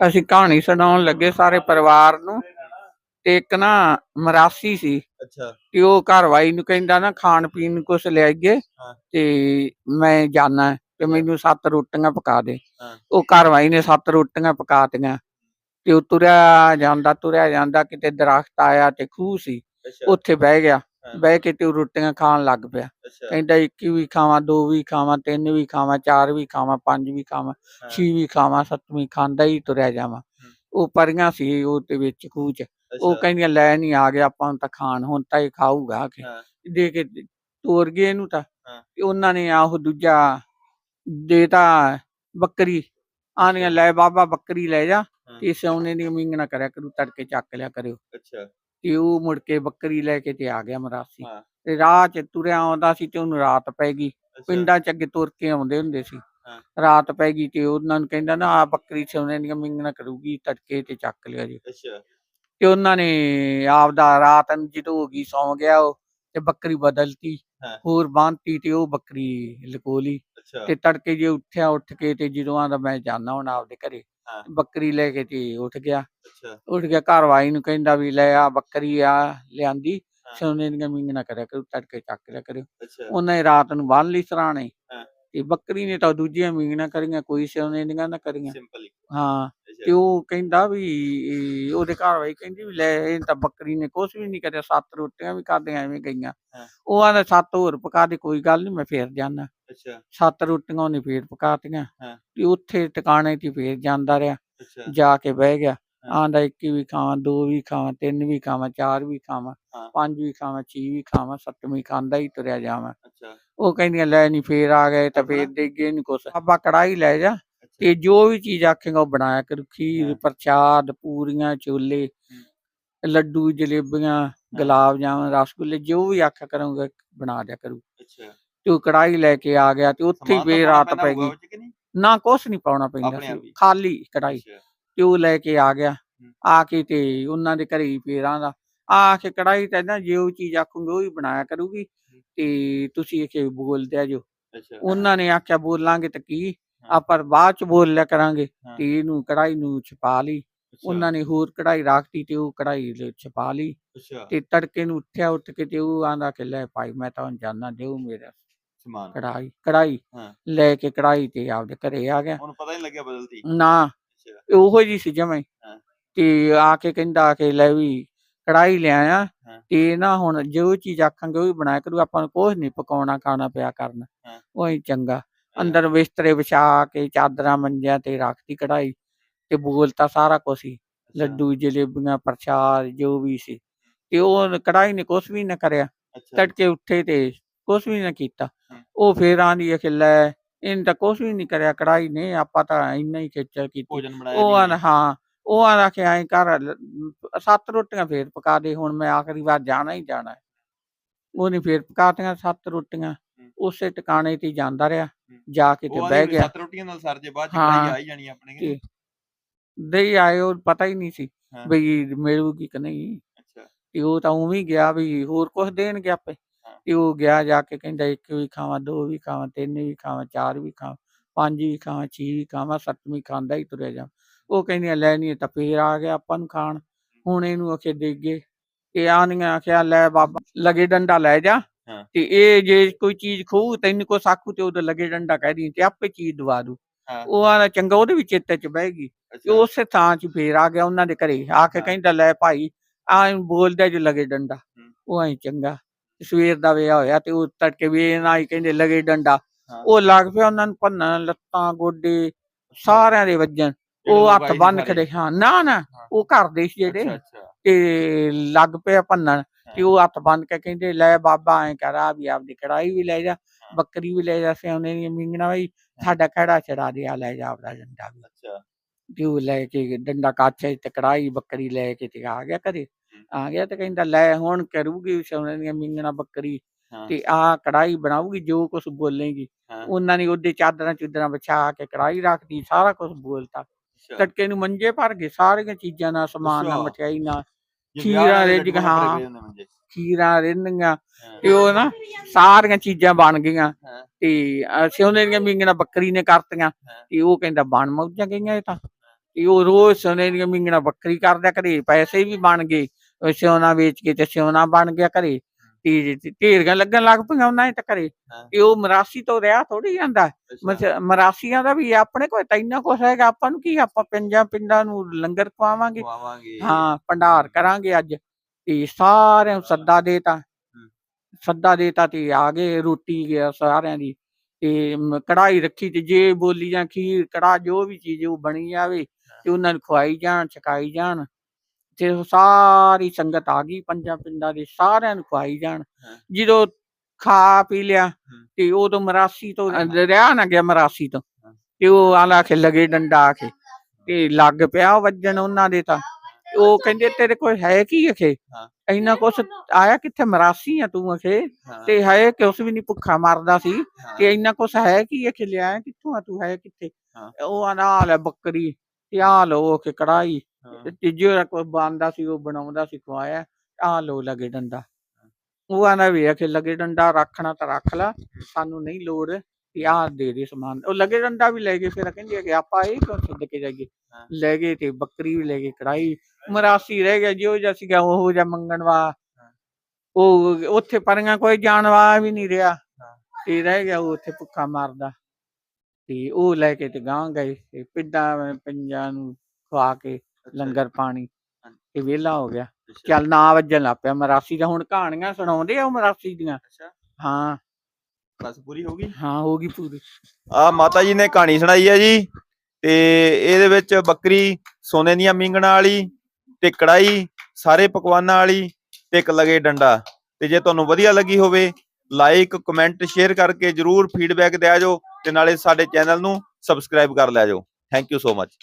ਅਸੀਂ ਕਹਾਣੀ ਸੁਣਾਉਣ ਲੱਗੇ ਸਾਰੇ ਪਰਿਵਾਰ ਨੂੰ। ਤੇ ਇੱਕ ਨਾ ਮਰਾਸੀ ਸੀ। ਅੱਛਾ। ਤੇ ਉਹ ਘਰਵਾਈ ਨੂੰ ਕਹਿੰਦਾ ਨਾ ਖਾਣ ਪੀਣ ਨੂੰ ਕੁਛ ਲੈ ਆਈਏ ਹਾਂ। ਤੇ ਮੈਂ ਜਾਣਾ ਤੇ ਮੈਨੂੰ ਸੱਤ ਰੋਟੀਆਂ ਪਕਾ ਦੇ। ਉਹ ਘਰਵਾਈ ਨੇ ਸੱਤ ਰੋਟੀਆਂ ਪਕਾਤੀਆਂ ਤੇ ਉਹ ਤੁਰਿਆ ਜਾਂਦਾ ਤੁਰਿਆ ਜਾਂਦਾ ਕਿਤੇ ਦਰਖਤ ਆਇਆ ਤੇ ਖੂਹ ਸੀ। ਉੱਥੇ ਬਹਿ ਗਿਆ। ਬਹਿ ਕੇ ਤੇ ਉਹ ਰੋਟੀਆਂ ਖਾਣ ਲੱਗ ਪਿਆ। ਅੱਛਾ। ਕਹਿੰਦਾ ਇੱਕ ਵੀ ਖਾਵਾਂ ਦੋ ਵੀ ਖਾਵਾਂ ਤਿੰਨ ਵੀ ਖਾਵਾਂ ਚਾਰ ਵੀ ਖਾਵਾਂ ਪੰਜ ਵੀ ਖਾਵਾਂ ਛੇ ਵੀ ਖਾਵਾਂ ਸੱਤਵੀਂ ਖਾਂਦਾ ਹੀ ਤੁਰਿਆ ਜਾਵਾਂ। ਉਹ ਪਰੀਆਂ ਸੀ ਉਹ ਤੇ ਵਿੱਚ ਖੂਹ ਚ ਉਹ ਕਹਿੰਦੀਆਂ ਲੈ ਨਹੀਂ ਆ ਗਿਆ ਆਪਾਂ ਨੂੰ ਤਾਂ ਖਾਣ ਹੁਣ ਤਾਂ ਇਹ ਖਾਊਗਾ ਕਿ। ਦੇ ਕੇ ਤੋਰ ਗਏ ਇਹਨੂੰ ਤਾਂ। ਤੇ ਉਹਨਾਂ ਨੇ ਆਹ ਦੂਜਾ ਦੇਤਾ ਬੱਕਰੀ। ਆਨੀਆਂ ਲੈ ਬਾਬਾ ਬੱਕਰੀ ਲੈ ਜਾ ਤੇ ਸੋਨੇ ਦੀ ਉਮੀਦ ਨਾ ਕਰਿਆ ਕਰੂ ਤੜਕੇ ਚੱਕ ਲਿਆ ਕਰਿਓ। ਅੱਛਾ। ਤੇ ਉਹ ਮੁੜ ਕੇ ਬੱਕਰੀ ਲੈ ਕੇ ਤੇ ਆ ਗਿਆ ਮਰਾਸੀ ਹਾਂ, ਤੇ ਰਾਹ ਚ ਤੁਰਿਆ ਆਉਂਦਾ ਸੀ ਤੇ ਉਹਨੂੰ ਰਾਤ ਪੈ ਗਈ। ਪਿੰਡਾਂ ਚ ਅੱਗੇ ਤੁਰ ਕੇ ਆਉਂਦੇ ਹੁੰਦੇ ਸੀ। ਹਾਂ। ਰਾਤ ਪੈ ਗਈ ਤੇ ਉਹਨਾਂ ਨੂੰ ਕਹਿੰਦਾ ਨਾ ਆ ਬੱਕਰੀ ਸੋਨੇ ਦੀਆਂ ਮਿੰਗਣਾ ਕਰੂਗੀ ਤੜਕੇ ਤੇ ਚੱਕ ਲਿਆ ਜੀ। ਅੱਛਾ। ਤੇ ਉਹਨਾਂ ਨੇ ਆਪਦਾ ਰਾਤ ਨੂੰ ਜਦੋਂ ਹੋ ਗਈ ਸੌਂ ਗਿਆ ਉਹ ਤੇ ਬੱਕਰੀ ਬਦਲਤੀ ਹਾਂ। ਹੋਰ ਬੰਨਤੀ ਤੇ ਉਹ ਬੱਕਰੀ ਲਕੋ ਲਈ ਅੱਛਾ। ਤੇ ਤੜਕੇ ਜੇ ਉੱਠਿਆ ਉੱਠ ਕੇ ਤੇ ਜਦੋਂ ਆਂਦਾ ਮੈਂ ਜਾਣਾ ਹੁਣ ਆਪਦੇ ਘਰੇ। ਹਾਂ। ਬੱਕਰੀ ਲੈ ਕੇ ਤੇ ਉੱਠ ਗਿਆ ਅੱਛਾ ਉੱਠ ਗਿਆ ਘਰਵਾਈ ਨੂੰ ਕਹਿੰਦਾ ਵੀ ਲੈ ਆ ਬੱਕਰੀ ਆ ਲਿਆਂਦੀ ਹਾਂ। ਸੋਨੇ ਦੀਆਂ ਮਿੰਗਣਾ ਕਰਿਆ ਕਰੂ ਤੜਕੇ ਚੱਕ ਲਿਆ ਕਰਿਓ ਅੱਛਾ ਉਹਨਾਂ ਰਾਤ ਨੂੰ ਬੰਨ ਲਈ ਸਰਾਣੇ ਹਾਂ। ਤੇ ਬੱਕਰੀ ਨੇ ਤਾਂ ਦੂਜੀਆਂ ਮਿੰਗਣਾ ਕਰੀਆਂ ਕੋਈ ਸੋਨੇ ਦੀਆਂ ਨਾ ਕਰੀਆਂ। ਸਿੰਪਲ ਹੀ। ਹਾਂ ਤੇ ਉਹ ਕਹਿੰਦਾ ਵੀ ਉਹਦੇ ਘਰ ਵਾਲੀ ਕਹਿੰਦੀ ਵੀ ਲੈ ਇਹ ਤਾਂ ਬੱਕਰੀ ਨੇ ਕੁਛ ਵੀ ਨਹੀਂ ਕਰਿਆ ਸੱਤ ਰੋਟੀਆਂ ਵੀ ਖਾਧੀਆਂ ਐਵੇਂ ਗਈਆਂ। ਉਹ ਆਂਦਾ ਸੱਤ ਹੋਰ ਪਕਾ ਦੇ ਕੋਈ ਗੱਲ ਨਹੀਂ ਮੈਂ ਫੇਰ ਜਾਣਾ ਅੱਛਾ। ਸੱਤ ਰੋਟੀਆਂ ਉਹਨੇ ਫੇਰ ਪਕਾਤੀਆਂ। ਤੇ ਉੱਥੇ ਟਿਕਾਣੇ ਤੇ ਫੇਰ ਜਾਂਦਾ ਰਿਹਾ। ਜਾ ਕੇ ਬਹਿ ਗਿਆ। ਆਂਦਾ ਇੱਕ ਵੀ ਖਾਵਾਂ ਦੋ ਵੀ ਖਾਵਾਂ ਤਿੰਨ ਵੀ ਖਾਵਾਂ ਚਾਰ ਵੀ ਖਾਵਾਂ। ਪੰਜ ਵੀ ਖਾਵਾਂ ਛੇ ਵੀ ਖਾਵਾਂ ਸੱਤਵੀਂ ਖਾਂਦਾ ਹੀ ਤੁਰਿਆ ਜਾਵਾਂ। ਉਹ ਕਹਿੰਦੀਆਂ ਲੈ ਨਹੀਂ ਫੇਰ ਆ ਗਏ ਤਾਂ ਫੇਰ? ਦੇਗੇ ਨਹੀਂ ਕੁਛ। ਆਪਾਂ ਕੜਾਈ ਲੈ ਜਾ ਤੇ ਜੋ ਵੀ ਚੀਜ਼ ਆਖੇਗਾ ਉਹ ਬਣਾਇਆ ਕਰੂ। ਖੀਰ ਹਾਂ। ਪ੍ਰਸ਼ਾਦ ਪੂਰੀਆਂ ਛੋਲੇ ਲੱਡੂ ਜਲੇਬੀਆਂ ਗੁਲਾਬ ਜਾਮਨ ਰਸਗੁੱਲੇ ਜੋ ਵੀ ਆਖਿਆ ਕਰੂੰਗਾ ਬਣਾ ਦਿਆ ਕਰੂ। ਅੱਛਾ। ਤੇ ਉਹ ਕੜਾਈ ਲੈ ਕੇ ਆ ਗਿਆ ਤੇ ਉੱਥੇ ਹੀ ਫੇਰ ਰਾਤ ਪੈ ਗਈ। ਨਾ ਕੁਛ ਨਹੀਂ ਪਾਉਣਾ ਪੈਂਦਾ? ਖਾਲੀ ਕੜਾਈ ਤੇ ਉਹ ਲੈ ਕੇ ਆ ਗਿਆ। ਆ ਕੇ ਤੇ ਉਹਨਾਂ ਦੇ ਘਰੇ ਫੇਰ ਆਂਦਾ ਆ ਕੇ ਕੜਾਈ ਤੇ ਨਾ ਜੇ ਉਹ ਚੀਜ਼ ਆਖੂਗੇ ਉਹ ਹੀ ਬਣਾਇਆ ਕਰੂਗੀ। ਤੇ ਤੁਸੀਂ ਇਹ ਬੋਲ ਦਿਆ ਜੋ। ਉਹਨਾਂ ਨੇ ਆਖਿਆ ਬੋਲਾਂਗੇ ਤਾਂ ਕੀ। ਆਪਾਂ ਬਾਅਦ ਚ ਬੋਲ ਲਿਆ ਕਰਾਂਗੇ। ਤੇ ਇਹਨੂੰ ਕੜਾਈ ਨੂੰ ਛਪਾ ਲਈ। ਉਹਨਾਂ ਨੇ ਹੋਰ ਕੜਾਈ ਰੱਖਤੀ ਤੇ ਉਹ ਕੜਾਈ ਦੇ ਛਪਾ ਲਈ। ਤੇ ਤੜਕੇ ਨੂੰ ਉੱਠਿਆ ਉੱਠ ਕੇ ਤੇ ਉਹ ਆਂਦਾ ਕਿ ਲੈ ਭਾਈ ਮੈਂ ਤਾਂ ਹੁਣ ਜਾਣਾ ਦਿਓ ਮੇਰਾ ਸਮਾਨ। ਕੜਾਈ ਕੜਾਈ। ਲੈ ਕੇ ਕੜਾਈ ਤੇ ਆਪਦੇ ਘਰੇ ਆ ਗਿਆ। ਉਹਨੂੰ ਪਤਾ ਹੀ ਨਹੀਂ ਲੱਗਿਆ ਬਦਲਤੀ। ਨਾ। ਅੱਛਾ। ਉਹੋ ਜੀ ਸੀ ਜਮੇ ਹਾਂ। ਤੇ ਆ ਕੇ ਕਹਿੰਦਾ ਕਿ ਲੈ ਵੀ ਕੜਾਈ ਲਿਆਇਆ ਹਾਂ। ਤੇ ਨਾ ਹੁਣ ਜੋ ਚੀਜ਼ ਆਖਾਂਗੇ ਉਹ ਹੀ ਬਣਾਇਆ ਕਰੂ ਆਪਾਂ ਨੂੰ ਕੁਛ ਨਹੀਂ ਪਕਾਉਣਾ ਖਾਣਾ ਪਿਆ ਕਰਨਾ। ਹਾਂ। ਉਹੀ ਚੰਗਾ। ਅੰਦਰ ਬਿਸਤਰੇ ਵਿਛਾ ਕੇ ਚਾਦਰਾਂ ਮੰਜਿਆਂ ਤੇ ਰੱਖਤੀ ਕੜਾਈ ਤੇ ਬੋਲਤਾ ਸਾਰਾ ਕੁਛ ਹੀ। ਲੱਡੂ ਜਲੇਬੀਆਂ ਪ੍ਰਸ਼ਾਦ ਜੋ ਵੀ ਸੀ। ਤੇ ਉਹ ਕੜਾਈ ਨੇ ਕੁਛ ਵੀ ਨਾ ਕਰਿਆ। ਤੜਕੇ ਉੱਠੇ ਤੇ ਕੁਛ ਵੀ ਨਾ ਕੀਤਾ। ਉਹ ਫੇਰ ਆਂਦੀ ਹੈ ਕਿ ਲੈ ਇਹਨੇ ਤਾਂ ਕੁਛ ਵੀ ਨਹੀਂ ਕਰਿਆ ਕੜਾਈ ਨੇ ਆਪਾਂ ਤਾਂ ਇੰਨਾ ਹੀ ਖੇਚਲ ਕੀਤੀ। ਭੋਜਨ ਬਣਾਇਆ ਉਹ ਹਾਂ ਉਹ ਆਂਦਾ ਕਿ ਐਂ ਕਰ ਲ- ਸੱਤ ਰੋਟੀਆਂ ਫੇਰ ਪਕਾ ਦੇ ਹੁਣ ਮੈਂ ਆਖਰੀ ਵਾਰ ਜਾਣਾ ਹੀ ਜਾਣਾ। ਹੈ ਉਹਨੇ ਫੇਰ ਪਕਾਤੀਆਂ ਸੱਤ ਰੋਟੀਆਂ ਉਸੇ ਟਿਕਾਣੇ ਤੇ ਹੀ ਜਾਂਦਾ ਰਿਹਾ ਜਾ ਕੇ ਤੇ ਉਹ ਬਹਿ ਵੀ ਗਿਆ। ਸੱਤ ਰੋਟੀਆਂ ਨਾਲ ਸਰ ਜੇ ਬਾਅਦ ਚ। ਕੜਾਈ ਜਾਣੀ ਆਪਣੇ ਕਿ ਤੇ ਦੇ ਆਏ ਉਹ ਪਤਾ ਹੀ ਨਹੀਂ ਸੀ ਹਾਂ। ਬਈ ਮਿਲੂਗੀ ਕਿ ਨਹੀਂ। ਅੱਛਾ। ਤੇ ਉਹ ਤਾਂ ਉਵੇਂ ਹੀ ਗਿਆ ਵੀ ਹੋਰ ਕੁਝ ਦੇਣਗੇ ਆਪੇ। ਤੇ ਉਹ ਗਿਆ ਜਾ ਕੇ ਕਹਿੰਦਾ ਇੱਕ ਵੀ ਖਾਵਾਂ ਦੋ ਵੀ ਖਾਵਾਂ ਤਿੰਨ ਵੀ ਖਾਵਾਂ ਚਾਰ ਵੀ ਖਾਵਾਂ ਪੰਜ ਵੀ ਖਾਵਾਂ ਛੇ ਵੀ ਖਾਵਾਂ ਸੱਤਵੀਂ ਖਾਂਦਾ ਹੀ ਤੁਰਿਆ ਜਾ। ਉਹ ਕਹਿੰਦੀਆਂ ਲੈ ਨਹੀਂ ਤਾਂ ਫੇਰ ਆ ਗਿਆ ਆਪਾਂ ਨੂੰ ਖਾਣ। ਹੁਣ ਇਹਨੂੰ ਅਖੇ ਦੇਗੇ ਤੇ ਆਨੀਆਂ ਆਖਿਆ ਲੈ ਬਾਬਾ ਲਗੇ ਡੰਡਾ ਲੈ ਜਾ। ਤੇ ਇਹ ਜੇ ਕੋਈ ਚੀਜ਼ ਖੂ ਤੈਨੂੰ ਕੋ ਸਾਕੂ ਤੇ ਉਹਦੇ ਲਗੇ ਡੰਡਾ ਕਹਿ ਦੀ ਤੇ ਆਪੇ ਚੀਜ਼ ਦਵਾ ਦੂ। ਉਹ ਆਂਦਾ ਚੰਗਾ ਉਹਦੇ ਵੀ ਚੇਤੇ ਚ ਬਹਿ ਗਈ। ਤੇ ਉਸੇ ਥਾਂ 'ਚ ਫੇਰ ਆ ਗਿਆ ਉਹਨਾਂ ਦੇ ਘਰੇ। ਆ ਕੇ। ਕਹਿੰਦਾ ਲੈ ਭਾਈ ਆਂ ਬੋਲਦਾ ਜੋ ਲਗੇ ਡੰਡਾ। ਉਹ ਐ ਚੰਗਾ। ਸਵੇਰ ਦਾ ਵਿਆਹ ਹੋਇਆ ਤੇ ਉਹ ਤੜਕੇ ਵੀ ਨਾ ਹੀ ਕਹਿੰਦੇ ਲਗੇ ਡੰਡਾ। ਉਹ ਲੱਗ ਪਿਆ ਉਹਨਾਂ ਨੂੰ ਭੰਨਣ ਲੱਤਾਂ ਗੋਡੇ ਸਾਰਿਆਂ ਦੇ ਵੱਜਣ। ਉਹ ਹੱਥ ਬੰਨ। ਖੜੇ। ਹਾਂ ਨਾ ਨਾ। ਉਹ ਘਰ ਦੇ ਸੀ ਜਿਹੜੇ। ਤੇ ਲੱਗ ਪਿਆ ਭੰਨਣ। ਤੇ। ਉਹ ਹੱਥ ਬੰਨ ਕੇ ਕਹਿੰਦੇ ਲੈ ਬਾਬਾ ਐ ਕਰ ਵੀ ਆਪਦੀ ਕੜਾਈ ਵੀ ਲੈ ਜਾ। ਬੱਕਰੀ ਵੀ ਲੈ ਜਾ ਸਿਆਉਣੇ ਦੀਆਂ ਮਿੰਗਣਾ ਵੀ ਸਾਡਾ ਖੜਾ ਚੜਾ ਦੇ ਆ ਲੈ ਜਾ ਆਪਦਾ ਡੰਡਾ ਵੀ। ਅੱਛਾ। ਤੇ ਉਹ ਲੈ ਕੇ ਡੰਡਾ ਕਾਚੇ ਤੇ ਕੜਾਈ ਬੱਕਰੀ ਲੈ ਕੇ ਤੇ ਆ ਗਿਆ ਘਰੇ। ਆ ਗਿਆ ਤੇ ਕਹਿੰਦਾ ਲੈ ਹੁਣ ਕਰੂਗੀ ਸੋਨੇ ਦੀਆਂ ਮਿੰਗਣਾ ਬੱਕਰੀ ਤੇ ਆ ਕੜਾਈ ਬਣਾਉਗੀ ਜੋ ਕੁਝ ਬੋਲੇਗੀ। ਉਹਨਾਂ ਨੇ ਉਹਦੇ ਚਾਦਰਾਂ ਚੁਦਰਾਂ ਵਿਛਾ ਕੇ ਕੜਾਈ ਰੱਖਦੀ ਸਾਰਾ ਕੁਝ ਬੋਲਤਾ। ਤੜਕੇ ਨੂੰ ਮੰਜੇ ਭਰ ਗਏ ਸਾਰੀਆਂ ਚੀਜ਼ਾਂ ਨਾਲ ਸਮਾਨ ਨਾਲ। ਮਠਿਆਈ ਨਾਲ ਖੀਰਾ ਰਿੱਝ ਹਾਂ। ਖੀਰਾਂ ਰਿੰਨੀਆਂ ਤੇ ਉਹ ਨਾ ਸਾਰੀਆਂ ਚੀਜ਼ਾਂ ਬਣ ਗਈਆਂ ਤੇ ਅਸੀਂ ਉਹਨੇ ਦੀਆਂ ਮਿੰਗਣਾ ਬੱਕਰੀ ਨੇ ਕਰਤੀਆਂ। ਤੇ ਉਹ ਕਹਿੰਦਾ ਬਣ ਮੌਜਾਂ ਗਈਆਂ ਇਹ ਤਾਂ। ਤੇ ਉਹ ਰੋਜ਼ ਸੋਨੇ ਦੀਆਂ ਮਿੰਗਣਾ ਬੱਕਰੀ ਕਰਦਾ ਘਰੇ ਪੈਸੇ ਵੀ ਬਣ ਗਏ। ਸੋਨਾ ਵੇਚ ਕੇ ਤੇ ਸੋਨਾ ਬਣ ਗਿਆ ਘਰੇ। ਤੇ ਢੇਰੀਆਂ ਲੱਗਣ ਲੱਗ ਪਈਆਂ ਉਹਨਾਂ ਦੇ ਤਾਂ ਘਰੇ। ਹਾਂ। ਤੇ ਉਹ ਮਰਾਸੀ ਤੋਂ ਰਿਹਾ ਥੋੜੀ ਜਾਂਦਾ। ਮਰਾਸੀਆਂ ਦਾ ਵੀ ਆਪਣੇ ਕੋਲ ਤਾਂ ਇੰਨਾ ਕੁਛ ਹੈਗਾ। ਆਪਾਂ ਨੂੰ ਕੀ ਆਪਾਂ ਪਿੰਡਾਂ ਪਿੰਡਾਂ ਨੂੰ ਲੰਗਰ ਖਵਾਵਾਂਗੇ। ਹਾਂ ਭੰਡਾਰ ਕਰਾਂਗੇ ਅੱਜ। ਤੇ ਸਾਰਿਆਂ ਨੂੰ ਸੱਦਾ ਦੇਤਾ। ਸੱਦਾ ਦੇਤਾ ਤੇ ਆ ਗਏ ਰੋਟੀ ਗਿਆ ਸਾਰਿਆਂ ਦੀ। ਤੇ ਕੜਾਈ ਰੱਖੀ ਤੇ ਜੇ ਬੋਲੀ ਜਾਂ ਖੀਰ ਕੜਾ ਜੋ ਵੀ ਚੀਜ਼ ਉਹ ਬਣੀ ਜਾਵੇ ਤੇ ਉਹਨਾਂ ਨੂੰ ਖਵਾਈ ਜਾਣ ਛਕਾਈ ਜਾਣ। ਉਹ ਸਾਰੀ ਸੰਗਤ ਆ ਗਈ ਪੰਜਾਂ ਪਿੰਡਾਂ ਦੇ ਸਾਰਿਆਂ ਨੂੰ ਖਵਾਈ ਜਾਣ। ਜਦੋਂ ਖਾ ਪੀ ਲਿਆ ਤੇ ਉਦੋਂ ਮਰਾਸੀ ਤੋਂ ਰਿਹਾ ਨਾ ਗਿਆ ਮਰਾਸੀ ਤੋਂ। ਤੇ ਉਹ ਆਲਾ ਕੇ ਲਗੇ ਡੰਡਾ ਆ ਕੇ ਤੇ ਲੱਗ ਪਿਆ ਵੱਜਣ ਉਹਨਾਂ ਦੇ ਤਾਂ। ਉਹ ਕਹਿੰਦੇ ਤੇਰੇ ਕੋਲ ਹੈ ਕੀ ਅਖੇ। ਇੰਨਾ ਕੁਛ ਆਇਆ ਕਿੱਥੇ? ਮਰਾਸੀ ਆ ਤੂੰ ਅਖੇ? ਤੇ ਹੈ ਕਿ ਉਸ ਵੀ ਨਹੀਂ ਭੁੱਖਾ ਮਰਦਾ ਸੀ। ਤੇ ਇੰਨਾ ਕੁਛ ਹੈ ਕੀ ਅਖੇ? ਲਿਆ ਕਿੱਥੋਂ ਆ ਤੂੰ? ਹੈ ਕਿੱਥੇ। ਉਹ ਆਨਾਲ ਹੈ ਬੱਕਰੀ ਤੇ ਆ ਲੋ ਕੇ ਕੜਾਈ ਤੇ ਕੋਈ ਬੰਦਾ ਸੀ ਉਹ ਬਣਾਉਂਦਾ ਸੀ ਖਵਾਇਆ ਆ ਲੋ ਲਗੇ ਡੰਡਾ। ਉਹ ਆਂਦਾ ਵੀ ਅਖੇ ਲਗੇ ਡੰਡਾ ਰੱਖਣਾ ਤਾਂ ਰੱਖ ਲਾ ਸਾਨੂੰ ਨਹੀਂ ਲੋੜ ਤੇ ਆ ਦੇ ਦੇ ਸਮਾਨ। ਉਹ ਲਗੇ ਡੰਡਾ ਵੀ ਲੈ ਗਏ ਫਿਰ ਕਹਿੰਦੇ ਕਿ ਆਪਾਂ ਇਹ ਕਿਉਂ ਛੱਡ ਕੇ ਜਾਈਏ। ਲੈ ਗਏ ਤੇ ਬੱਕਰੀ ਵੀ ਲੈ ਗਏ ਕੜਾਈ ਮਰਾਸੀ ਰਹਿ ਗਿਆ ਜਿਉ ਜਿਹਾ ਸੀਗਾ ਉਹ ਜਿਹਾ ਮੰਗਣਵਾ ਉਹ ਉੱਥੇ ਪਰੀਆਂ ਕੋਈ ਜਾਣਵਾ ਵੀ ਨਹੀਂ ਰਿਹਾ। ਤੇ ਰਹਿ ਗਿਆ ਉਹ ਉੱਥੇ ਭੁੱਖਾ ਮਾਰਦਾ। ਤੇ ਉਹ ਲੈ ਕੇ ਤੇ ਗਾਂ ਗਏ ਤੇ ਪਿੱਡਾਂ ਪੰਜਾਂ ਨੂੰ ਖਵਾ ਕੇ ਲੰਗਰ ਪਾਣੀ। ਤੇ ਵਿਹਲਾ ਹੋ ਗਿਆ। ਚੱਲ ਨਾ ਵੱਜਣ ਲੱਗ ਪਿਆ ਮਰਾਸੀ ਦਾ ਹੁਣ ਕਹਾਣੀਆਂ ਸੁਣਾਉਂਦੇ ਆ ਉਹ ਮਰਾਸੀ ਦੀਆਂ। ਅੱਛਾ। ਹਾਂ। ਬਸ ਪੂਰੀ ਹੋ ਗਈ? ਹਾਂ ਹੋ ਗਈ ਪੂਰੀ। ਆ ਮਾਤਾ ਜੀ ਨੇ ਕਹਾਣੀ ਸੁਣਾਈ ਹੈ ਜੀ ਤੇ ਇਹਦੇ ਵਿੱਚ ਬੱਕਰੀ ਸੋਨੇ ਦੀਆਂ ਮਿੰਗਣਾਂ ਵਾਲੀ ਤੇ ਕੜਾਈ ਸਾਰੇ ਪਕਵਾਨਾਂ ਵਾਲੀ ਤੇ ਇੱਕ ਲਗੇ ਡੰਡਾ। ਤੇ ਜੇ ਤੁਹਾਨੂੰ ਵਧੀਆ ਲੱਗੀ ਹੋਵੇ ਲਾਈਕ ਕਮੈਂਟ ਸ਼ੇਅਰ ਕਰਕੇ ਜਰੂਰ ਫੀਡਬੈਕ ਦਿਆ ਜੋ ਤੇ ਨਾਲੇ ਸਾਡੇ ਚੈਨਲ ਨੂੰ ਸਬਸਕ੍ਰਾਈਬ ਕਰ ਲਿਆ ਜੋ। Thank you so much